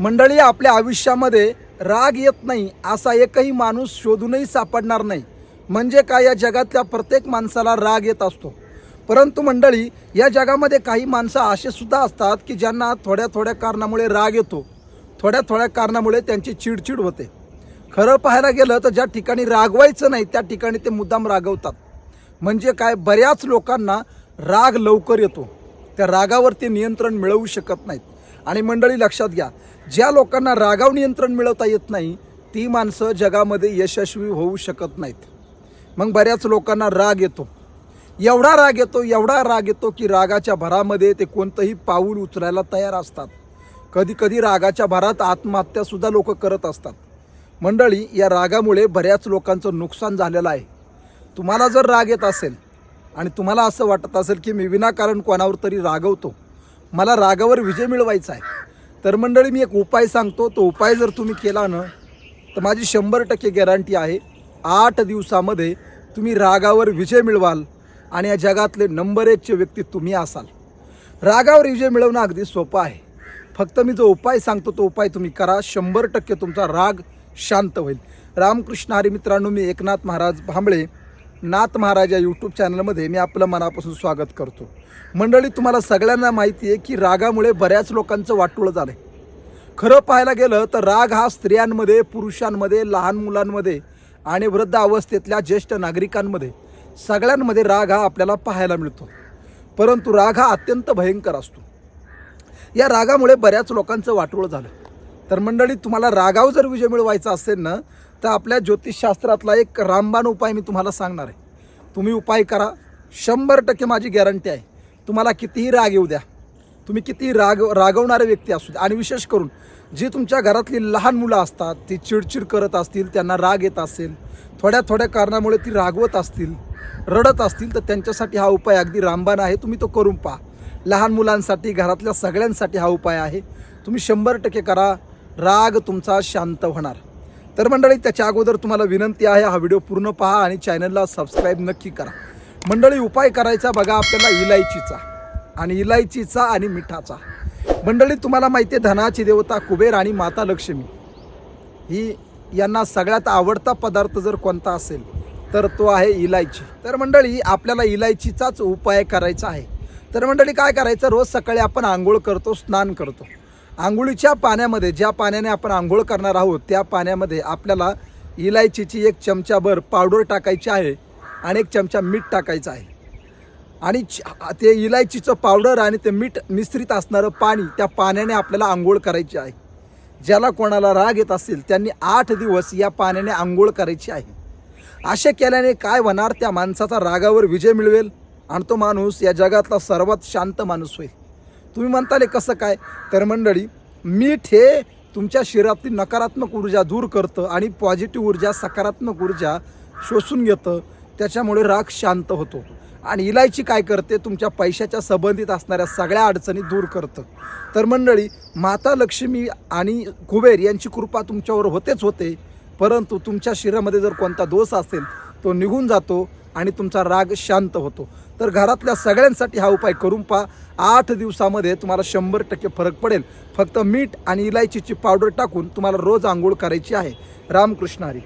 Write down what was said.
मंडळी आपल्या आयुष्यामध्ये राग येत नाही असा एकही माणूस शोधूनही सापडणार नाही. म्हणजे काय? या जगातल्या प्रत्येक माणसाला राग येत असतो. परंतु मंडळी या जगामध्ये काही माणसं असे सुद्धा असतात की ज्यांना थोड्या थोड्या कारणामुळे राग येतो. थोड्या थोड्या कारणामुळे त्यांची चिडचिड होते. खरं पाहायला गेलं तर ज्या ठिकाणी रागवायचं नाही त्या ठिकाणी ते मुद्दाम रागवतात. म्हणजे काय? बऱ्याच लोकांना राग लवकर येतो. त्या रागावरती नियंत्रण मिळवू शकत नाहीत. आणि मंडळी लक्षात घ्या ज्या लोकांना रागाव नियंत्रण मिळवता येत नाही ती माणसं जगामध्ये यशस्वी होऊ शकत नाहीत. मग बऱ्याच लोकांना राग येतो. एवढा राग येतो एवढा राग येतो की रागाच्या भरामध्ये ते कोणतंही पाऊल उचलायला तयार असतात. कधी कधी रागाच्या भरात आत्महत्यासुद्धा लोक करत असतात. मंडळी या रागामुळे बऱ्याच लोकांचं नुकसान झालेलं आहे. तुम्हाला जर राग येत असेल आणि तुम्हाला असं वाटत असेल की मी विनाकारण कोणावर तरी रागवतो मला रागावर विजय मिळवायचा आहे. तर मंडळी मी एक उपाय सांगतो. तो उपाय जर तुम्ही केला ना तर माझी शंभर टक्के गॅरंटी आहे आठ दिवसामध्ये तुम्ही रागावर विजय मिळवाल आणि या जगातले नंबर एकचे व्यक्ती तुम्ही असाल. रागावर विजय मिळवणं अगदी सोपं आहे. फक्त मी जो उपाय सांगतो तो उपाय तुम्ही करा. शंभर टक्के तुमचा राग शांत होईल. रामकृष्ण हरी मित्रांनो मी एकनाथ महाराज भांबळे नाथ महाराज या यूट्यूब चॅनलमध्ये मी आपलं मनापासून स्वागत करतो. मंडळी तुम्हाला सगळ्यांना माहिती आहे की रागामुळे बऱ्याच लोकांचं वाटोळं झालं आहे खरं पाहायला गेलं तर राग हा स्त्रियांमध्ये पुरुषांमध्ये लहान मुलांमध्ये आणि वृद्ध अवस्थेतल्या ज्येष्ठ नागरिकांमध्ये सगळ्यांमध्ये राग हा आपल्याला पाहायला मिळतो. परंतु राग हा अत्यंत भयंकर असतो. या रागामुळे बऱ्याच लोकांचं वाटोळं झालं. तर मंडळी तुम्हाला रागावर जर विजय मिळवायचा असेल ना तर आपल्या ज्योतिषशास्त्रातला एक रामबाण उपाय मी तुम्हाला सांगणार आहे. तुम्ही उपाय करा. शंभर टक्के माझी गॅरंटी आहे. तुम्हाला कितीही राग येऊ द्या. तुम्ही किती राग रागवणारे व्यक्ती असू द्या. आणि विशेष करून जी तुमच्या घरातली लहान मुलं असतात ती चिडचिड करत असतील त्यांना राग येत असेल थोड्या थोड्या कारणामुळे ती रागवत असतील रडत असतील तर त्यांच्यासाठी हा उपाय अगदी रामबाण आहे. तुम्ही तो करून पहा. लहान मुलांसाठी घरातल्या सगळ्यांसाठी हा उपाय आहे. तुम्ही शंभर टक्के करा. राग तुमचा शांत होणार. तर मंडळी त्याच्या अगोदर तुम्हाला विनंती आहे हा व्हिडिओ पूर्ण पहा आणि चॅनलला सबस्क्राईब नक्की करा. मंडळी उपाय करायचा बघा आपल्याला इलायचीचा आणि इलायचीचा आणि मिठाचा. मंडळी तुम्हाला माहिती आहे धनाची देवता कुबेर आणि माता लक्ष्मी. ही यांना सगळ्यात आवडता पदार्थ जर कोणता असेल तर तो आहे इलायची. तर मंडळी आपल्याला इलायचीचाच उपाय करायचा आहे. तर मंडळी काय करायचं? रोज सकाळी आपण आंघोळ करतो स्नान करतो. आंघोळीच्या पाण्यामध्ये ज्या पाण्याने आपण आंघोळ करणार आहोत त्या पाण्यामध्ये आपल्याला इलायचीची एक चमचाभर पावडर टाकायची आहे आणि एक चमचा मीठ टाकायचं आहे. आणि ते इलायचीचं पावडर आणि ते मीठ मिश्रित असणारं पाणी त्या पाण्याने आपल्याला आंघोळ करायची आहे. ज्याला कोणाला राग येत असेल त्यांनी आठ दिवस या पाण्याने आंघोळ करायची आहे. असे केल्याने काय होणार? त्या माणसाचा रागावर विजय मिळवेल आणि तो माणूस या जगातला सर्वात शांत माणूस होईल. तुम्ही म्हणताले कसं काय? तर मंडळी मीठ हे तुमच्या शरीरातली नकारात्मक ऊर्जा दूर करतं आणि पॉझिटिव्ह ऊर्जा सकारात्मक ऊर्जा शोषून घेतं. त्याच्यामुळे राग शांत होतो. आणि इलायची काय करते? तुमच्या पैशाच्या संबंधित असणाऱ्या सगळ्या अडचणी दूर करतं. तर मंडळी माता लक्ष्मी आणि कुबेर यांची कृपा तुमच्यावर होतेच होते. परंतु तुमच्या शरीरामध्ये जर कोणता दोष असेल तो निघून जातो. आणि तुमचा राग शांत होतो. तर घरातल्या सगळ्यांसाठी हा उपाय करून पहा. आठ दिवसामध्ये तुम्हाला शंभर टक्के फरक पडेल. फक्त मीठ आणि इलायचीची पावडर टाकून तुम्हाला रोज आंघोळ करायची आहे. रामकृष्ण हरी.